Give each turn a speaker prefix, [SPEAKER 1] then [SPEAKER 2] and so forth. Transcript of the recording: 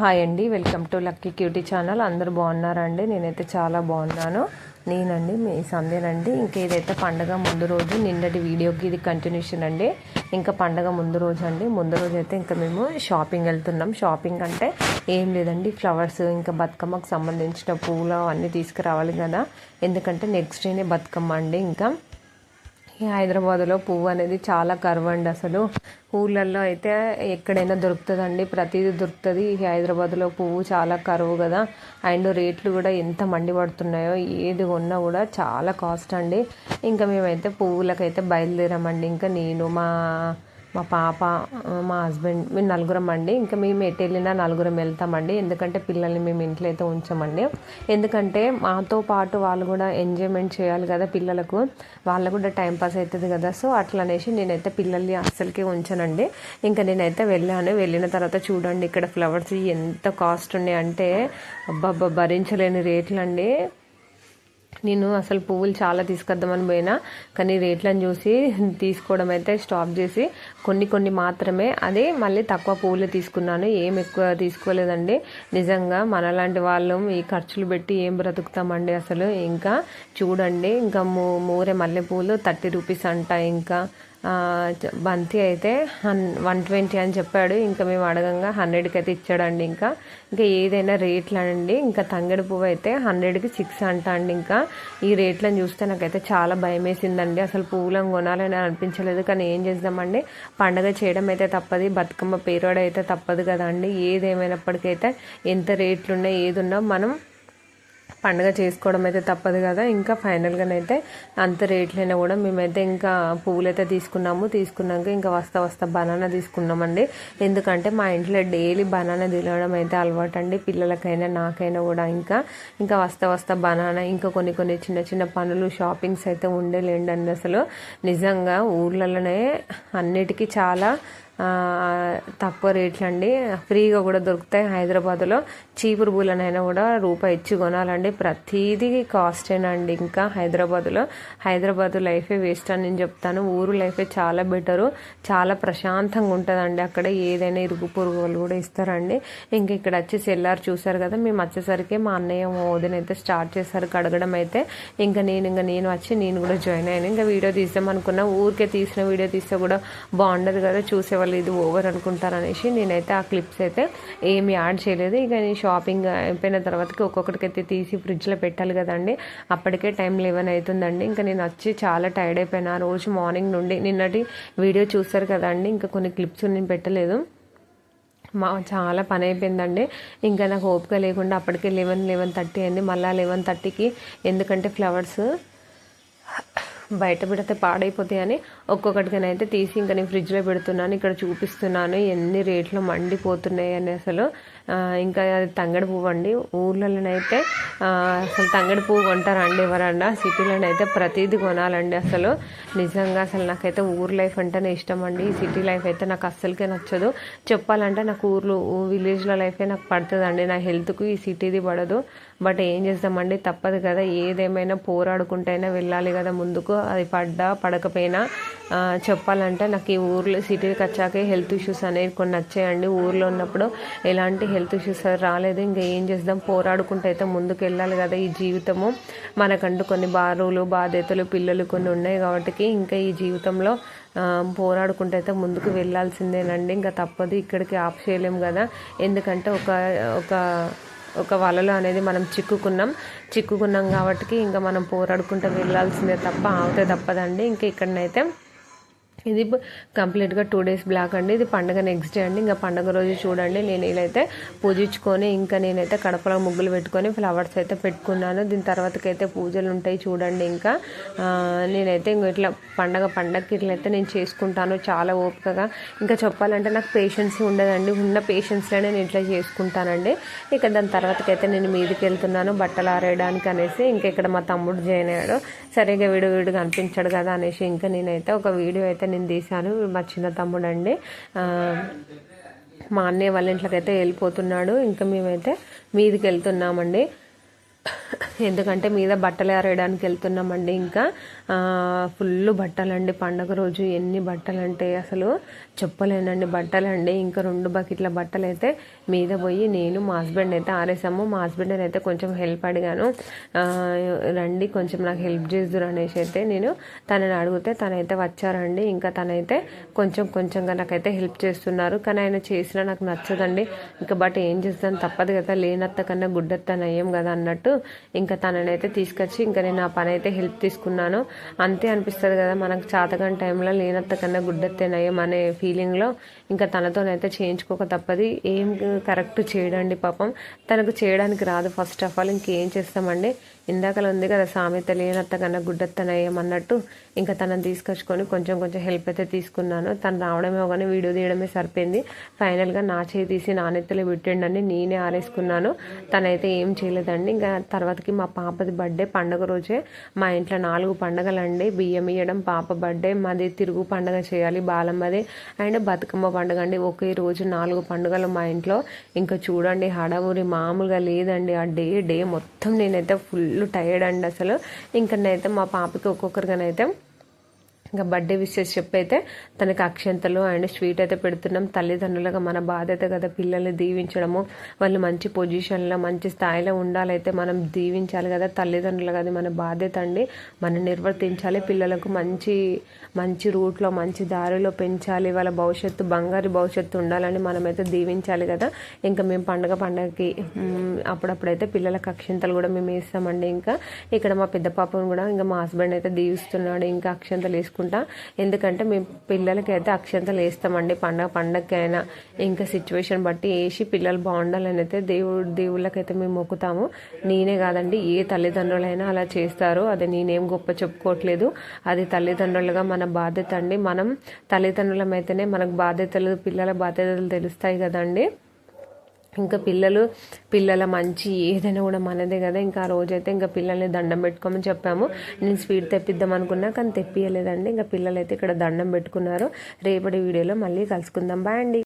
[SPEAKER 1] Hi అండి welcome to lucky cutie channel. అందరూ బాగున్నారండి? నేనైతే చాలా బాగున్నాను. నేనండి మీ సంధ్యనండి ఇంకా ఇదైతే పండగ ముందు రోజు నిన్నటి వీడియోకి ఇది కంటిన్యూషన్ అండి. ఇంకా పండగ ముందు రోజు అండి. ముందు రోజు అయితే ఇంకా మేము షాపింగ్ వెళ్తున్నాం. షాపింగ్ అంటే ఏం లేదండి. ఫ్లవర్స్ ఇంకా బతుకమ్మకు సంబంధించిన పూలు అవన్నీ తీసుకురావాలి కదా. ఎందుకంటే నెక్స్ట్ డేనే బతుకమ్మ అండి ఇంకా. ఈ హైదరాబాద్లో పువ్వు అనేది చాలా కర్వండి అసలు. ఊళ్ళల్లో అయితే ఎక్కడైనా దొరుకుతుందండి. ప్రతిదీ దొరుకుతుంది. ఈ హైదరాబాద్లో పువ్వు చాలా కరువు కదా. అండ్ రేట్లు కూడా ఎంత మండి పడుతున్నాయో ఏది కొన్నా కూడా చాలా కాస్ట్ అండి. ఇంకా మేమైతే పువ్వులకైతే బయలుదేరామండి. ఇంకా నేను మా మా పాప మా హస్బెండ్ మేము నలుగురం అండి. ఇంకా మేము ఎటు వెళ్ళినా నలుగురం వెళ్తామండి. ఎందుకంటే పిల్లల్ని మేము ఇంట్లో అయితే ఉంచామండి. ఎందుకంటే మాతో పాటు వాళ్ళు కూడా ఎంజాయ్మెంట్ చేయాలి కదా పిల్లలకు. వాళ్ళకు కూడా టైం పాస్ అవుతుంది కదా. సో అట్లా అనేసి నేనైతే పిల్లల్ని అస్సలకే ఉంచానండి. ఇంకా నేనైతే వెళ్ళాను. వెళ్ళిన తర్వాత చూడండి ఇక్కడ ఫ్లవర్స్ ఎంత కాస్ట్ ఉన్నాయి అంటే అబ్బాబ్బా భరించలేని రేట్లు అండి నేను అసలు పువ్వులు చాలా తీసుకొద్దామని పోయినా కానీ రేట్లను చూసి తీసుకోవడం అయితే స్టాప్ చేసి కొన్ని కొన్ని మాత్రమే. అదే మళ్ళీ తక్కువ పువ్వులు తీసుకున్నాను ఏం ఎక్కువ తీసుకోలేదండి. నిజంగా మనలాంటి వాళ్ళు ఈ ఖర్చులు పెట్టి ఏం బ్రతుకుతామండి అసలు? ఇంకా చూడండి ఇంకా మూ మూరే మల్లెపూలు థర్టీ రూపీస్ అంట ఇంకా బంతి అయితే హన్ వన్ ట్వంటీ అని చెప్పాడు. ఇంకా మేము అడగంగా హండ్రెడ్కి అయితే ఇచ్చాడండి ఇంకా. ఇంకా ఏదైనా రేట్లు అండి ఇంకా తంగడి పువ్వు అయితే హండ్రెడ్కి సిక్స్ అంట అండి ఇంకా. ఈ రేట్లను చూస్తే నాకైతే చాలా భయం వేసిందండి అసలు పువ్వులను కొనాలని అనిపించలేదు. కానీ ఏం చేద్దామండి? పండగ చేయడం అయితే తప్పది. బతుకమ్మ పేరోడ అయితే తప్పదు కదండి. ఏదేమైనప్పటికైతే ఎంత రేట్లు ఏదున్నా మనం పండుగ చేసుకోవడం అయితే తప్పదు కదా. ఇంకా ఫైనల్గానైతే అంత రేట్లైనా కూడా మేమైతే ఇంకా పువ్వులు అయితే తీసుకున్నాము. తీసుకున్నాక ఇంకా వస్తా వస్తా బనానా తీసుకున్నామండి. ఎందుకంటే మా ఇంట్లో డైలీ బనానా తినడం అయితే అలవాటు అండి పిల్లలకైనా నాకైనా కూడా ఇంకా ఇంకా వస్తా వస్తా బనానా ఇంకా కొన్ని కొన్ని చిన్న చిన్న పనులు షాపింగ్స్ అయితే ఉండేలేండి అండి అసలు. నిజంగా ఊర్లలోనే అన్నిటికీ చాలా తక్కువ రేట్లు అండి. ఫ్రీగా కూడా దొరుకుతాయి హైదరాబాద్లో. చీపురు పూలనైనా కూడా రూపాయి ఇచ్చి కొనాలండి. ప్రతిదీ కాస్టేనండి ఇంకా హైదరాబాద్లో. హైదరాబాద్ లైఫే వేస్ట్ అని నేను చెప్తాను. ఊరు లైఫే చాలా బెటరు. చాలా ప్రశాంతంగా ఉంటుందండి. అక్కడ ఏదైనా ఇరుగు పొరుగులు కూడా ఇస్తారండి. ఇంక ఇక్కడ వచ్చి సెల్లార్ చూసారు కదా మేము వచ్చేసరికి మా అన్నయ్య మా అయితే స్టార్ట్ చేశారు కడగడం అయితే. ఇంకా నేను ఇంకా నేను వచ్చి నేను కూడా జాయిన్ అయ్యాను. ఇంకా వీడియో తీసాం అనుకున్నా. ఊరికే తీసిన వీడియో తీస్తే కూడా బాగుండదు కదా చూసేవాళ్ళు ఇది ఓవర్ అనుకుంటారు అనేసి నేనైతే ఆ క్లిప్స్ అయితే ఏమి యాడ్ చేయలేదు. ఇక నేను షాపింగ్ అయిపోయిన తర్వాతకి ఒక్కొక్కటికైతే తీసి ఫ్రిడ్జ్లో పెట్టాలి కదండి. అప్పటికే టైం లెవెన్ అవుతుందండి. ఇంకా నేను వచ్చి చాలా టైర్డ్ అయిపోయినా. రోజు మార్నింగ్ నుండి నిన్నటి వీడియో చూస్తారు కదండి. ఇంకా కొన్ని క్లిప్స్ నేను పెట్టలేదు. మా చాలా పని అయిపోయిందండి. ఇంకా నాకు ఓపిక లేకుండా అప్పటికే లెవెన్ లెవెన్ థర్టీ అయింది. మళ్ళీ లెవెన్ థర్టీకి ఎందుకంటే ఫ్లవర్స్ బయట పెడితే పాడైపోతాయని ఒక్కొక్కటికనైతే తీసి ఇంకా నేను ఫ్రిడ్జ్లో పెడుతున్నాను ఇక్కడ చూపిస్తున్నాను ఎన్ని రేట్లు మండిపోతున్నాయి అని అసలు ఇంకా అది తంగడి పువ్వు అండి. ఊర్లలోనైతే అసలు తంగడి పువ్వు కొంటారండి ఎవరన్నా. సిటీలోనైతే ప్రతిదీ కొనాలండి అసలు. నిజంగా అసలు నాకైతే ఊరు లైఫ్ అంటేనే ఇష్టం అండి. ఈ సిటీ లైఫ్ అయితే నాకు అస్సలకే నచ్చదు. చెప్పాలంటే నాకు ఊర్లో విలేజ్లో లైఫే నాకు పడుతుందండి. నా హెల్త్కు ఈ సిటీది పడదు. బట్ ఏం చేస్తామండి? తప్పదు కదా. ఏదేమైనా పోరాడుకుంటైనా వెళ్ళాలి కదా ముందుకు. అది పడ్డా పడకపోయినా చెప్పాలంటే నాకు ఈ ఊర్లో సిటీకి వచ్చాకే హెల్త్ ఇష్యూస్ అనేవి కొన్ని వచ్చాయండి ఊర్లో ఉన్నప్పుడు ఎలాంటి హెల్త్ ఇష్యూస్ రాలేదు. ఇంకా ఏం చేద్దాం? పోరాడుకుంటూ అయితే ముందుకు వెళ్ళాలి కదా ఈ జీవితము. మనకంటూ కొన్ని బారులు బాధ్యతలు పిల్లలు కొన్ని ఉన్నాయి కాబట్టి ఇంకా ఈ జీవితంలో పోరాడుకుంటూ అయితే ముందుకు వెళ్ళాల్సిందేనండి ఇంకా తప్పదు ఇక్కడికి ఆఫ్ చేయలేం కదా. ఎందుకంటే ఒక ఒక ఒక వలలో అనేది మనం చిక్కుకున్నాం. చిక్కుకున్నాం కాబట్టి ఇంకా మనం పోరాడుకుంటూ వెళ్ళాల్సిందే తప్ప ఆగితే తప్పదండి. ఇంకా ఇక్కడనైతే ఇది కంప్లీట్గా టూ డేస్ బ్లాక్ అండి. ఇది పండగ నెక్స్ట్ డే అండి. ఇంకా పండగ రోజు చూడండి. నేను ఇదైతే పూజించుకొని ఇంకా నేనైతే కడపలో ముగ్గులు పెట్టుకొని ఫ్లవర్స్ అయితే పెట్టుకున్నాను. దీని తర్వాతకైతే పూజలు ఉంటాయి చూడండి ఇంకా. నేనైతే ఇంక ఇట్లా పండగ పండగకి ఇట్లయితే నేను చేసుకుంటాను చాలా ఓపికగా. ఇంకా చెప్పాలంటే నాకు పేషెన్స్ ఉండదండి. ఉన్న పేషెన్స్లోనే నేను ఇట్లా చేసుకుంటానండి. ఇక దాని తర్వాతకైతే నేను మీదికి వెళ్తున్నాను బట్టలు ఆరేయడానికి అనేసి. ఇంకా ఇక్కడ మా తమ్ముడు జాయిన్ అయ్యాడు. సరిగా వీడు వీడు కనిపించాడు కదా అనేసి. ఇంకా నేనైతే ఒక వీడియో అయితే నేను తీశాను మా చిన్న తమ్ముడు అండి మా అన్నయ్య వాళ్ళ ఇంట్లోకి అయితే వెళ్ళిపోతున్నాడు. ఇంకా మేమైతే మీదికి వెళ్తున్నామండి. ఎందుకంటే మీద బట్టలు ఆరేయడానికి వెళ్తున్నామండి ఇంకా. ఫుల్ బట్టలండి. పండగ రోజు ఎన్ని బట్టలు అంటే అసలు చెప్పలేనండి బట్టలండి. ఇంకా రెండు బకెట్ల బట్టలు అయితే మీద పోయి నేను మా హస్బెండ్ అయితే ఆరేసాము. మా హస్బెండ్ అయితే కొంచెం హెల్ప్ అడిగాను. రండి కొంచెం నాకు హెల్ప్ చేద్దురు అనేసి అయితే నేను తనని అడిగితే తనైతే వచ్చారండి. ఇంకా తనైతే కొంచెం కొంచెంగా నాకైతే హెల్ప్ చేస్తున్నారు. కానీ ఆయన చేసినా నాకు నచ్చదండి. ఇంకా బట్ ఏం చేస్తాను తప్పదు కదా. లేనత్త కన్నా గుడ్డత్త నయ్యం కదా అన్నట్టు. ఇంకా ఇంకా తననైతే తీసుకొచ్చి ఇంకా నేను ఆ పని అయితే హెల్ప్ తీసుకున్నాను. అంతే అనిపిస్తుంది కదా మనకు చాతకం టైంలో లేనంత కన్నా గుడ్డెత్తేనయం అనే ఫీలింగ్లో ఇంకా తనతోనైతే చేయించుకోక తప్పది. ఏం కరెక్ట్ చేయడండి పాపం. తనకు చేయడానికి రాదు ఫస్ట్ ఆఫ్ ఆల్ ఇంకేం చేస్తామండి? ఇందాకలో ఉంది కదా సామెత లేనంత కన్నా గుడ్డెత్తనయం అన్నట్టు ఇంకా తనని తీసుకొచ్చుకొని కొంచెం కొంచెం హెల్ప్ అయితే తీసుకున్నాను. తను రావడమే కానీ వీడియో తీయడమే సరిపోయింది. ఫైనల్గా నా చేయి తీసి నా నెత్తలో నేనే ఆరేసుకున్నాను. తనైతే ఏం చేయలేదండి. ఇంకా తర్వాతకి మా పాపది బర్త్డే పండగ రోజే. మా ఇంట్లో నాలుగు పండగలండి. బియ్యం ఇయ్యడం పాప బర్త్డే మాది తిరుగు పండగ చేయాలి బాలమ్మది. అండ్ బతుకమ్మ పండుగ అండి. ఒకే రోజు నాలుగు పండుగలు మా ఇంట్లో. ఇంకా చూడండి హడావురి మామూలుగా లేదండి. ఆ డే డే మొత్తం నేనైతే ఫుల్ టైర్డ్ అండి అసలు. ఇంకా నేనైతే మా పాపకి ఒక్కొక్కరిగానైతే ఇంకా బర్త్డే విషెస్ చెప్పైతే తనకి అక్షంతలు అండ్ స్వీట్ అయితే పెడుతున్నాం. తల్లిదండ్రులుగా మన బాధ్యత కదా పిల్లల్ని దీవించడము. వాళ్ళు మంచి పొజిషన్లో మంచి స్థాయిలో ఉండాలైతే మనం దీవించాలి కదా. తల్లిదండ్రులు అది మన బాధ్యత అండి. మనం నిర్వర్తించాలి. పిల్లలకు మంచి మంచి రూట్లో మంచి దారిలో పెంచాలి. వాళ్ళ భవిష్యత్తు బంగారు భవిష్యత్తు ఉండాలని మనమైతే దీవించాలి కదా. ఇంకా మేము పండగ పండగకి అప్పుడప్పుడైతే పిల్లలకు అక్షంతలు కూడా మేము వేస్తామండి ఇంకా ఇక్కడ మా పెద్ద పాపను కూడా ఇంకా మా హస్బెండ్ అయితే దీవిస్తున్నాడు. ఇంకా అక్షంతలు వేసుకుంటాం ఎందుకంటే మేము పిల్లలకి అయితే అక్షంతలు వేస్తామండి. పండగ పండగకైనా ఇంకా సిచ్యువేషన్ బట్టి వేసి పిల్లలు బాగుండాలని అయితే దేవుడు దేవుళ్ళకైతే మేము మొక్కుతాము. నేనే కాదండి ఏ తల్లిదండ్రులైనా అలా చేస్తారు. అది నేనేం గొప్ప చెప్పుకోవట్లేదు. అది తల్లిదండ్రులుగా మన బాధ్యత అండి. మనం తల్లిదండ్రులమైతేనే మనకు బాధ్యతలు పిల్లల బాధ్యతలు తెలుస్తాయి కదండి. ఇంకా పిల్లలు పిల్లల మంచి ఏదైనా కూడా మనదే కదా. ఇంకా ఆ రోజైతే ఇంకా పిల్లల్ని దండం పెట్టుకోమని చెప్పాము. నేను స్వీట్ తెప్పిద్దాం అనుకున్నా కానీ తెప్పియలేదండి. ఇంకా పిల్లలు అయితే ఇక్కడ దండం పెట్టుకున్నారు. రేపటి వీడియోలో మళ్ళీ కలుసుకుందాం. బాయ్ అండి.